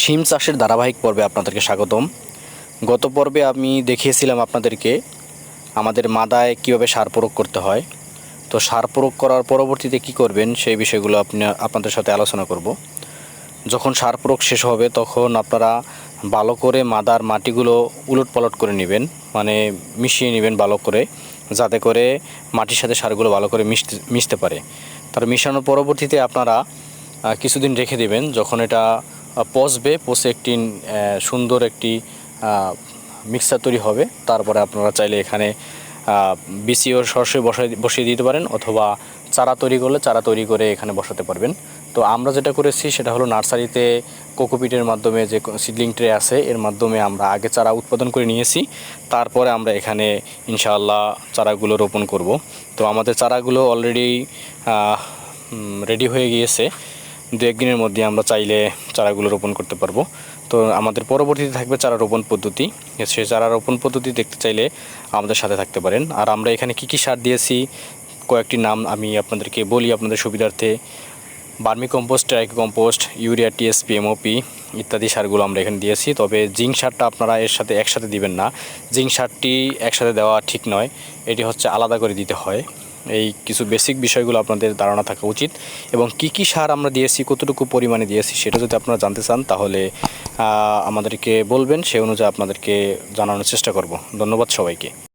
শিম চাষের ধারাবাহিক পর্বে আপনাদেরকে স্বাগতম। গত পর্বে আমি দেখিয়েছিলাম আপনাদেরকে আমাদের মাদায় কীভাবে সার প্রয়োগ করতে হয়। তো সার প্রয়োগ করার পরবর্তীতে কি করবেন সেই বিষয়গুলো আপনি, আপনাদের সাথে আলোচনা করব। যখন সার প্রয়োগ শেষ হবে তখন আপনারা ভালো করে মাদার মাটিগুলো উলট পালট করে নেবেন মানে মিশিয়ে নেবেন ভালো করে, যাতে করে মাটির সাথে সারগুলো ভালো করে মিশতে মিশতে পারে। তার মিশানোর পরবর্তীতে আপনারা কিছুদিন রেখে দেবেন, যখন এটা পচবে, পচে একটি সুন্দর একটি মিক্সার তৈরি হবে। তারপরে আপনারা চাইলে এখানে বিসিও সরাসরি বসাই, বসিয়ে দিতে পারেন অথবা চারা তৈরি করলে চারা তৈরি করে এখানে বসাতে পারবেন। তো আমরা যেটা করেছি সেটা হলো নার্সারিতে কোকোপিটের মাধ্যমে যে সিডলিং ট্রে আছে, এর মাধ্যমে আমরা আগে চারা উৎপাদন করে নিয়েছি। তারপরে আমরা এখানে ইনশাআল্লাহ চারাগুলো রোপণ করব। তো আমাদের চারাগুলো অলরেডি রেডি হয়ে গিয়েছে। দু একদিনের মধ্যে আমরা চাইলে চারাগুলো রোপণ করতে পারব। তো আমাদের পরবর্তীতে থাকবে চারা রোপণ পদ্ধতি। সেই চারা রোপণ পদ্ধতি দেখতে চাইলে আমাদের সাথে থাকতে পারেন। আর আমরা এখানে কী কী সার দিয়েছি, কয়েকটি নাম আমি আপনাদেরকে বলি আপনাদের সুবিধার্থে। Vermicompost, tricho compost, urea TSP MOP ইত্যাদি সারগুলো আমরা এখানে দিয়েছি। তবে জিঙ্ক সারটা আপনারা এর সাথে একসাথে দিবেন না। জিঙ্ক সারটি একসাথে দেওয়া ঠিক নয়। এটি হচ্ছে আলাদা করে দিতে হয়। এই কিছু বেসিক বিষয়গুলো আপনাদের ধারণা থাকা উচিত এবং কি কি সার আমরা দিয়েছি, কতটুকু পরিমাণে দিয়েছি সেটা যদি আপনারা জানতে চান তাহলে আমাদেরকে বলবেন সেই অনুযায়ী আপনাদেরকে জানানোর চেষ্টা করব। ধন্যবাদ সবাইকে।